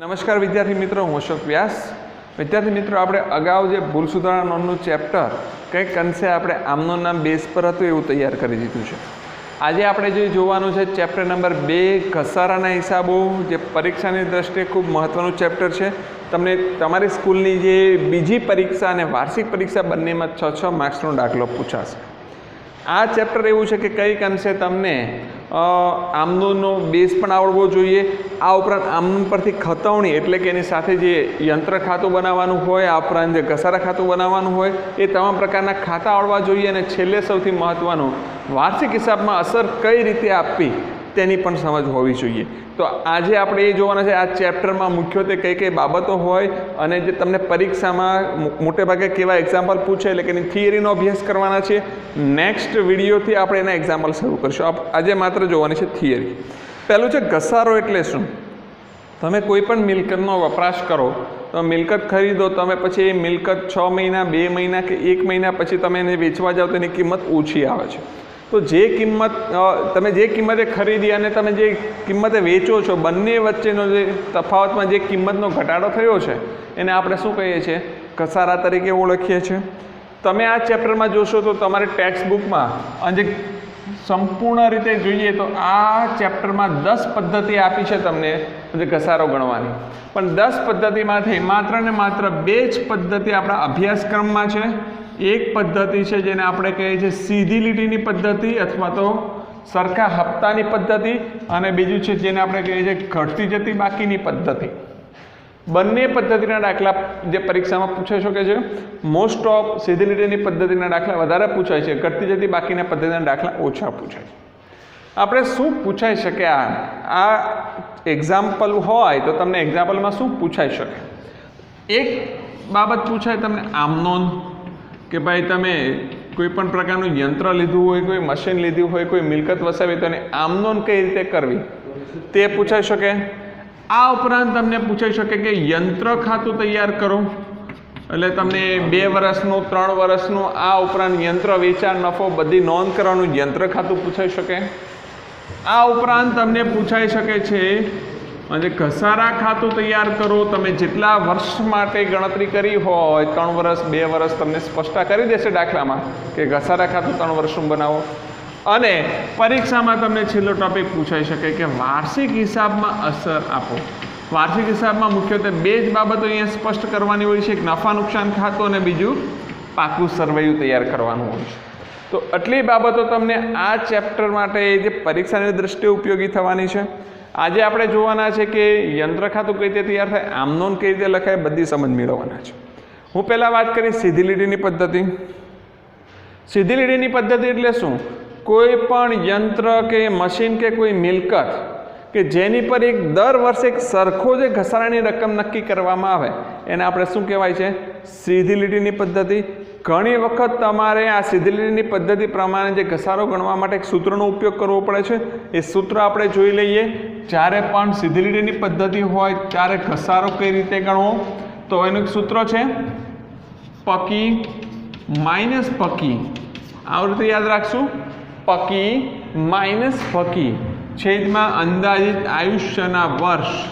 નમસ્કાર વિદ્યાર્થી મિત્રો, હું અશોક વ્યાસ. વિદ્યાર્થી મિત્રો, આપણે અગાઉ જે ભૂલ સુધારણા ચેપ્ટર, કંઈક અંશે આપણે આમનું નામ બેઝ પર હતું એવું તૈયાર કરી દીધું છે. આજે આપણે જે જોવાનું છે ચેપ્ટર નંબર બે, ઘસારાના હિસાબો, જે પરીક્ષાની દ્રષ્ટિએ ખૂબ મહત્ત્વનું ચેપ્ટર છે. તમને તમારી સ્કૂલની જે બીજી પરીક્ષા અને વાર્ષિક પરીક્ષા બંનેમાં છ છ માર્ક્સનો દાખલો પૂછાશે. આ ચેપ્ટર એવું છે કે કંઈક અંશે તમને આમનોનો બેઝ પણ આવડવો જોઈએ. આ ઉપરાંત આમનું પરથી ખતવણી, એટલે કે એની સાથે જે યંત્ર ખાતું બનાવવાનું હોય, આ ઉપરાંત જે ઘસારા ખાતું બનાવવાનું હોય, એ તમામ પ્રકારના ખાતા આવડવા જોઈએ. અને છેલ્લે સૌથી મહત્ત્વનું વાર્ષિક હિસાબમાં અસર કઈ રીતે આપવી? તેની પણ સમજ હોવી જોઈએ. તો આજે આપણે એ જોવાના છે, આ ચેપ્ટરમાં મુખ્યત્વે કઈ કઈ બાબતો હોય અને જે તમને પરીક્ષામાં મોટેભાગે કેવા એક્ઝામ્પલ પૂછે, એટલે કે એની થિયરીનો અભ્યાસ કરવાના છે. નેક્સ્ટ વિડીયોથી આપણે એના એક્ઝામ્પલ શરૂ કરીશું. આજે માત્ર જોવાની છે થિયરી પહેલું છે ઘસારો એટલે શું? તમે કોઈ પણ મિલકતનો વપરાશ કરો, તો મિલકત ખરીદો, તમે પછી એ મિલકત છ મહિના, બે મહિના કે એક મહિના પછી તમે એને વેચવા જાઓ તો એની કિંમત ઓછી આવે છે. તો જે કિંમત તમે જે કિંમતે ખરીદી અને તમે જે કિંમતે વેચો છો, બંને વચ્ચેનો જે તફાવતમાં જે કિંમતનો ઘટાડો થયો છે, એને આપણે શું કહીએ છીએ? ઘસારા તરીકે ઓળખીએ છીએ. તમે આ ચેપ્ટરમાં જોશો તો તમારે ટેક્સ્ટ બુકમાં અને સંપૂર્ણ રીતે જોઈએ તો આ ચેપ્ટરમાં દસ પદ્ધતિ આપી છે તમને જે ઘસારો ગણવાની. પણ દસ પદ્ધતિમાંથી માત્ર ને માત્ર બે જ પદ્ધતિ આપણા અભ્યાસક્રમમાં છે. એક પદ્ધતિ છે જેને આપણે કહીએ છીએ સીધી લીટીની પદ્ધતિ અથવા તો સરખા હપ્તાની પદ્ધતિ અને બીજું છે જેને આપણે કહીએ છીએ ઘટતી જતી બાકીની પદ્ધતિ. બંને પદ્ધતિના દાખલા જે પરીક્ષામાં પૂછાઈ શકે છે? મોસ્ટ ઓફ સીધી લીટીની પદ્ધતિના દાખલા વધારે પૂછાય છે, ઘટતી જતી બાકીના પદ્ધતિના દાખલા ઓછા પૂછાય છે. આપણે શું પૂછાઈ શકે આ? આ એક્ઝામ્પલ હોય તો તમને એક્ઝામ્પલમાં શું પૂછાઈ શકે? એક બાબત પૂછાય તમને આમનોન કે ભાઈ તમે કોઈ પણ પ્રકારનું યંત્ર લીધું હોય, કોઈ મશીન લીધું હોય, કોઈ મિલકત વસાવી તો એને આમનોન કઈ રીતે કરવી? તે પૂછાઈ શકે? આ ઉપરાંત તમને પૂછાઈ શકે કે યંત્ર ખાતું તૈયાર કરો. એટલે તમને બે વર્ષનું ત્રણ વર્ષનું આ ઉપરાંત યંત્ર વેચાણ, નફો બધી નોંધ કરવાનું યંત્ર ખાતું પૂછાઈ શકે. આ ઉપરાંત તમને પૂછાઈ શકે છે અને ઘસારા ખાતું તૈયાર કરો. તમે જેટલા વર્ષ માટે ગણતરી કરી હોય, ત્રણ વર્ષ, બે વર્ષ, તમને સ્પષ્ટતા કરી દેશે દાખલામાં કે ઘસારા ખાતું ત્રણ વર્ષનું બનાવો. અને પરીક્ષામાં તમને છેલ્લો ટોપિક પૂછાઈ શકે કે વાર્ષિક હિસાબમાં અસર આપો. વાર્ષિક હિસાબમાં મુખ્યત્વે બે જ બાબતો અહીંયા સ્પષ્ટ કરવાની હોય છે. એક નફા નુકસાન ખાતું અને બીજું પાકું સરવૈયું તૈયાર કરવાનું હોય છે. તો આટલી બાબતો તમને આ ચેપ્ટર માટે જે પરીક્ષાની દ્રષ્ટિએ ઉપયોગી થવાની છે. આજે આપણે જોવાના છે કે યંત્ર ખાતું કઈ રીતે તૈયાર થાય, આમનોન કઈ રીતે લખાય, બધી સમજ મેળવવાના છે. હું પહેલાં વાત કરીશ સીધી લીટીની પદ્ધતિ. સીધી લીટીની પદ્ધતિ એટલે શું? કોઈ પણ યંત્ર કે મશીન કે કોઈ મિલકત કે જેની પર એક દર વર્ષે એક સરખો જે ઘસારાની રકમ નક્કી કરવામાં આવે, એને આપણે શું કહેવાય છે? સીધી લીટીની પદ્ધતિ. ઘણી વખત તમારે આ સીધી પદ્ધતિ પ્રમાણે જે ઘસારો ગણવા માટે એક સૂત્રનો ઉપયોગ કરવો પડે છે. એ સૂત્ર આપણે જોઈ લઈએ. જ્યારે પણ સીધી પદ્ધતિ હોય, ત્યારે ઘસારો કઈ રીતે ગણવો? તો એનું એક સૂત્ર છે, પકી માઇનસ પકી. આ રીતે યાદ રાખશું. પકી માઇનસ પકી. છેદમાં અંદાજિત આયુષ્યના વર્ષ.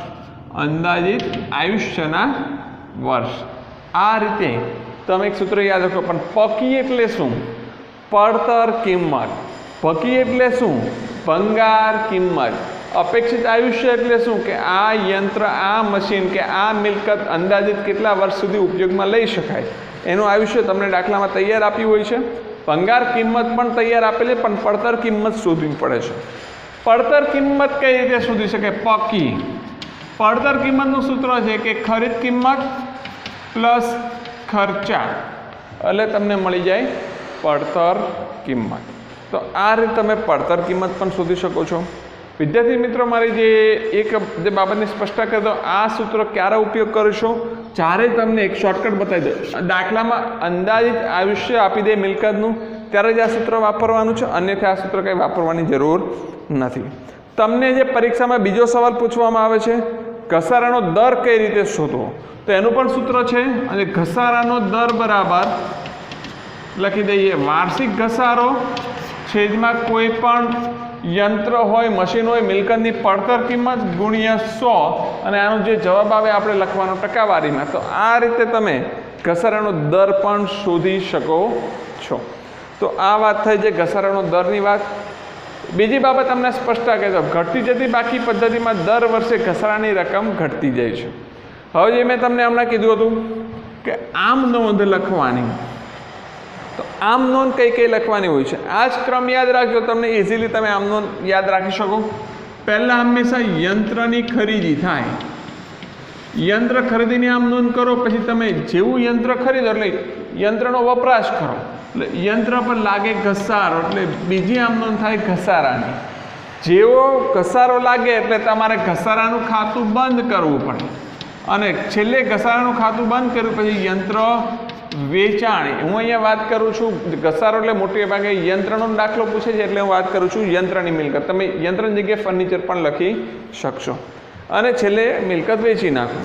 અંદાજિત આયુષ્યના વર્ષ. આ રીતે તમે એક સૂત્ર યાદ રાખો, પણ પકી એટલે શું? પડતર કિંમત. પકી એટલે શું? ભંગાર કિંમત. અપેક્ષિત આયુષ્ય એટલે શું? કે આ યંત્ર, આ મશીન કે આ મિલકત અંદાજિત કેટલા વર્ષ સુધી ઉપયોગમાં લઈ શકાય. એનું આયુષ્ય તમને દાખલામાં તૈયાર આપ્યું હોય છે. ભંગાર કિંમત પણ તૈયાર આપેલી, પણ પડતર કિંમત શોધવી પડે છે. પડતર કિંમત કઈ રીતે શોધી શકે? પકી. પડતર કિંમતનું સૂત્ર છે કે ખરીદ કિંમત પ્લસ ખર્ચા. એટલે તમને મળી જાય પડતર કિંમત. તો આ રીતે તમે પડતર કિંમત પણ શોધી શકો છો. વિદ્યાર્થી મિત્રો, મારી જે એક જે બાબતની સ્પષ્ટતા કરી દો, આ સૂત્ર ક્યારે ઉપયોગ કરશો જ્યારે તમને એક શોર્ટકટ બતાવી દો દાખલામાં અંદાજિત આયુષ્ય આપી દે મિલકતનું, ત્યારે જ આ સૂત્ર વાપરવાનું છે. અન્યથા આ સૂત્ર કંઈ વાપરવાની જરૂર નથી. તમને જે પરીક્ષામાં બીજો સવાલ પૂછવામાં આવે છે ઘસારાનો દર કઈ રીતે શોધવો? તો એનું પણ સૂત્ર છે, અને ઘસારાનો દર બરાબર લખી દઈએ, વાર્ષિક ઘસારો છેદમાં કોઈ પણ યંત્ર હોય, મશીન હોય, મિલકતની પડતર કિંમત ગુણ્યા સો, અને આનો જે જવાબ આવે આપણે લખવાનો ટકાવારીમાં. તો આ રીતે તમે ઘસારાનો દર પણ શોધી શકો છો. તો આ વાત થઈ જે ઘસારાનો દરની વાત. બીજી બાબત તમને સ્પષ્ટ કહે છે, ઘટતી જતી બાકી પદ્ધતિમાં દર વર્ષે ઘસારાની રકમ ઘટતી જાય છે. હવે જે મેં તમને હમણાં કીધું હતું કે આમ નોંધ લખવાની. તો આમ નોંધ કઈ કઈ લખવાની હોય છે? આ જ ક્રમ યાદ રાખજો, તમને ઇઝીલી તમે આમ નોંધ યાદ રાખી શકો. પહેલાં હંમેશા યંત્રની ખરીદી થાય. યંત્ર ખરીદીની આમ નોંધ કરો, પછી તમે જેવું યંત્ર ખરીદો એટલે યંત્રનો વપરાશ કરો. એટલે યંત્ર પર લાગે ઘસારો, એટલે બીજી આમ થાય ઘસારાની. જેવો ઘસારો લાગે એટલે તમારે ઘસારાનું ખાતું બંધ કરવું પડે. અને છેલ્લે ઘસારાનું ખાતું બંધ કર્યું પછી યંત્ર વેચાણ. હું અહીંયા વાત કરું છું, ઘસારો એટલે મોટે ભાગે યંત્રનો દાખલો પૂછે છે એટલે હું વાત કરું છું યંત્રની મિલકત. તમે યંત્રની જગ્યાએ ફર્નિચર પણ લખી શકશો. અને છેલ્લે મિલકત વેચી નાખો.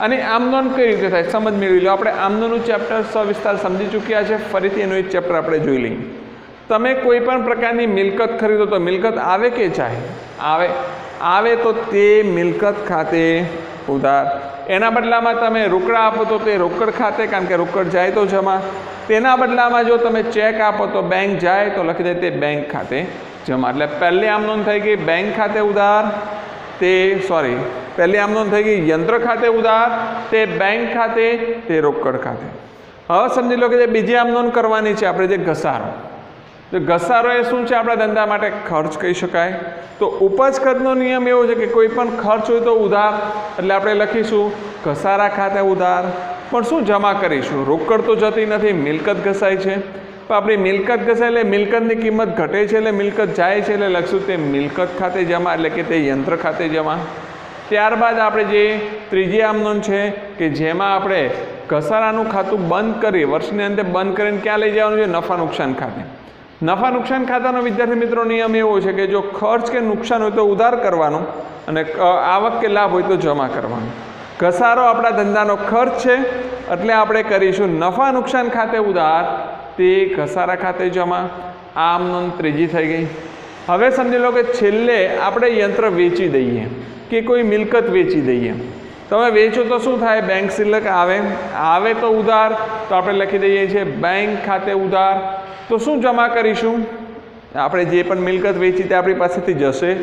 અને આમનોન કઈ રીતે થાય? સમજ મેળવી લો. આપણે આમનોનું ચેપ્ટર સવિસ્તાર સમજી ચૂક્યા છે. ફરીથી એનું એક ચેપ્ટર આપણે જોઈ લઈએ. તમે કોઈ પણ પ્રકારની મિલકત ખરીદો તો મિલકત આવે કે ચાહે? આવે. આવે તો તે મિલકત ખાતે ઉધાર. એના બદલામાં તમે રોકડા આપો તો તે રોકડ ખાતે, કારણ કે રોકડ જાય તો જમા. તેના બદલામાં જો તમે ચેક આપો તો બેંક જાય તો લખી દે તે બેંક ખાતે જમા. એટલે પહેલી આમ નોંધ થઈ ગઈ. બેંક ખાતે ઉધાર. તે સોરી પહેલી આમ નોંધ થઈ ગઈ, યંત્ર ખાતે ઉધાર તે બેંક ખાતે, તે રોકડ ખાતે. હવે સમજી લો કે જે બીજી આમ કરવાની છે, આપણે જે ઘસારો. તો ઘસારો એ શું છે? આપણા ધંધા માટે ખર્ચ કહી શકાય. તો ઉપજ ખર્ચનો નિયમ એવો છે કે કોઈ પણ ખર્ચ હોય તો ઉધાર, એટલે આપણે લખીશું, ઘસારા ખાતે ઉધાર. પણ શું જમા કરીશું? રોકડ તો જતી નથી, મિલકત ઘસાય છે. તો આપણી મિલકત ઘસાય એટલે મિલકતની કિંમત ઘટે છે, એટલે મિલકત જાય છે, એટલે લખશું તે મિલકત ખાતે જમા, એટલે કે તે યંત્ર ખાતે જમા. ત્યારબાદ આપણે જે ત્રીજી આમનોન છે કે જેમાં આપણે ઘસારાનું ખાતું બંધ કરી, વર્ષની અંતે બંધ કરીને ક્યાં લઈ જવાનું છે? નફા નુકસાન ખાતે. નફા નુકસાન ખાતાનો વિદ્યાર્થી મિત્રો નિયમ એવો છે કે જો ખર્ચ કે નુકસાન હોય તો ઉધાર કરવાનો અને આવક કે લાભ હોય તો જમા કરવાનો. ઘસારો આપણા ધંધાનો ખર્ચ છે, એટલે આપણે કરીશું નફા નુકસાન ખાતે ઉધાર, તે ઘસારા ખાતે જમા. આમ નોંધ ત્રીજી થઈ ગઈ. હવે સમજી લો કે છેલ્લે આપણે યંત્ર વેચી દઈએ કે કોઈ મિલકત વેચી દઈએ. તમે વેચો તો શું થાય? બેંક સિલક આવે. આવે તો ઉધાર, તો આપણે લખી દઈએ છીએ બેંક ખાતે ઉધાર. તો શું જમા કરીશું? આપણે જે પણ મિલકત વેચી તે આપણી પાસેથી જશે.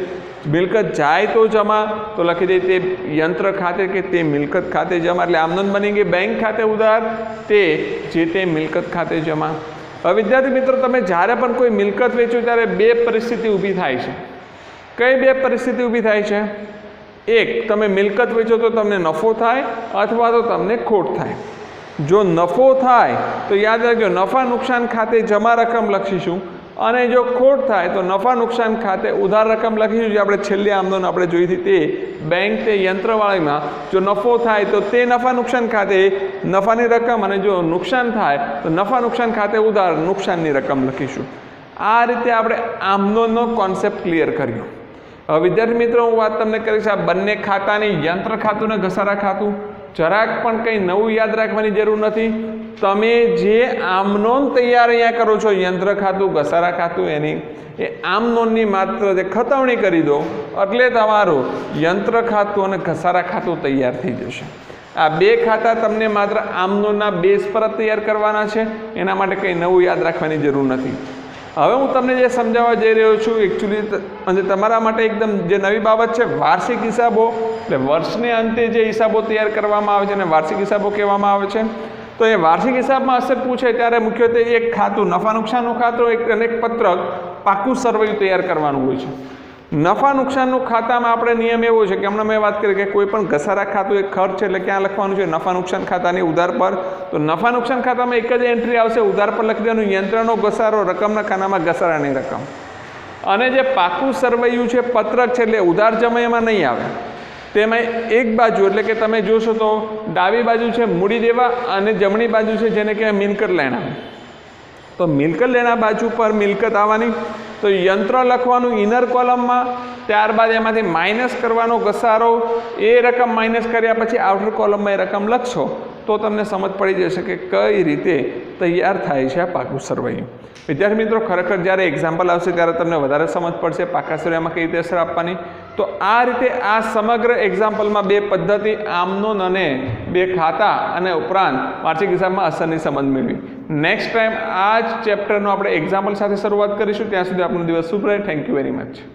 મિલકત જાય તો જમા, તો લખી દઈએ તે યંત્ર ખાતે કે તે મિલકત ખાતે જમા. એટલે આમદન બની ગઈ બેંક ખાતે ઉધાર, તે જે તે મિલકત ખાતે જમા. વિદ્યાર્થી મિત્રો, તમે જ્યારે પણ કોઈ મિલકત વેચો ત્યારે બે પરિસ્થિતિ ઊભી થાય છે. કઈ બે પરિસ્થિતિ ઊભી થાય છે? એક, તમે મિલકત વેચો તો તમને નફો થાય અથવા તો તમને ખોટ થાય. જો નફો થાય, તો યાદ રાખજો, નફા નુકસાન ખાતે જમા રકમ લખીશું. અને જો ખોટ થાય તો નફા નુકસાન ખાતે ઉધાર રકમ લખીશું જે આપણે છેલ્લી આમદન આપણે જોઈ હતી તે બેંક તે યંત્રવાળીમાં જો નફો થાય તો તે નફા નુકસાન ખાતે નફાની રકમ અને જો નુકસાન થાય તો નફા નુકસાન ખાતે ઉધાર નુકસાનની રકમ લખીશું. આ રીતે આપણે આમનોનો કોન્સેપ્ટ ક્લિયર કર્યો. હવે વિદ્યાર્થી મિત્રો, હું વાત તમને કરીશ આ બંને ખાતાની યંત્ર ખાતું ને ઘસારા ખાતું. જરાક પણ કંઈ નવું યાદ રાખવાની જરૂર નથી. તમે જે આમનોન તૈયાર અહીંયા કરો છો, યંત્ર ખાતું, ઘસારા ખાતું, એની, એ આમનોનની માત્ર જે ખતવણી કરી દો, એટલે તમારું યંત્ર ખાતું અને ઘસારા ખાતું તૈયાર થઈ જશે. આ બે ખાતા તમને માત્ર આમનોનના બેઝ પર જ તૈયાર કરવાના છે, એના માટે કંઈ નવું યાદ રાખવાની જરૂર નથી. હવે હું તમને જે સમજાવવા જઈ રહ્યો છું એકચ્યુઅલી અને તમારા માટે એકદમ જે નવી બાબત છે, વાર્ષિક હિસાબો, એટલે વર્ષને અંતે જે હિસાબો તૈયાર કરવામાં આવે છે અને વાર્ષિક હિસાબો કહેવામાં આવે છે તો એ વાર્ષિક હિસાબમાં અસર પૂછે ત્યારે મુખ્યત્વે એક ખાતું, નફા નુકસાનનું ખાતું, એક અને એક પત્રક પાકું સર્વેયું તૈયાર કરવાનું હોય છે. નફા નુકસાનનું ખાતામાં આપણે નિયમ એવો છે કે હમણાં મેં વાત કરી કે કોઈ પણ ઘસારા ખાતું એક ખર્ચ છે એટલે ક્યાં લખવાનું છે? નફા નુકસાન ખાતાની ઉધાર પર. તો નફા નુકસાન ખાતામાં એક જ એન્ટ્રી આવશે, ઉધાર પર લખી દેવાનું. યંત્રનો ઘસારો, રકમના ખાનામાં ઘસારાની રકમ. અને જે પાકું સરવૈયું છે, પત્રક છે, એટલે ઉધાર જમયમાં નહીં આવે. તેમાં એક બાજુ, એટલે કે તમે જોશો તો ડાબી બાજુ છે મૂડી દેવા અને જમણી બાજુ છે જેને કહેવાય મિલકત લેણા. તો મિલકત લેણા બાજુ પર મિલકત આવવાની. તો યંત્ર લખવાનું ઇનર કોલમમાં ત્યારબાદ એમાંથી માઇનસ કરવાનો ઘસારો, એ રકમ માઇનસ કર્યા પછી આઉટર કોલમમાં એ રકમ લખશો, તો તમને સમજ પડી જશે કે કઈ રીતે તૈયાર થાય છે આ પાકું સરવૈયું વિદ્યાર્થી મિત્રો, ખરેખર જ્યારે એક્ઝામ્પલ આવશે ત્યારે તમને વધારે સમજ પડશે પાકા સરવૈયામાં કઈ રીતે અસર આપવાની. તો આ રીતે આ સમગ્ર એક્ઝામ્પલમાં બે પદ્ધતિ આમનોન અને બે ખાતા અને ઉપરાંત વાર્ષિક હિસાબમાં અસરની સંબંધ મેળવી. નેક્સ્ટ ટાઈમ આ જ ચેપ્ટરનો આપણે એક્ઝામ્પલ સાથે શરૂઆત કરીશું. ત્યાં સુધી આપણો દિવસ શુભ રહે. Thank you very much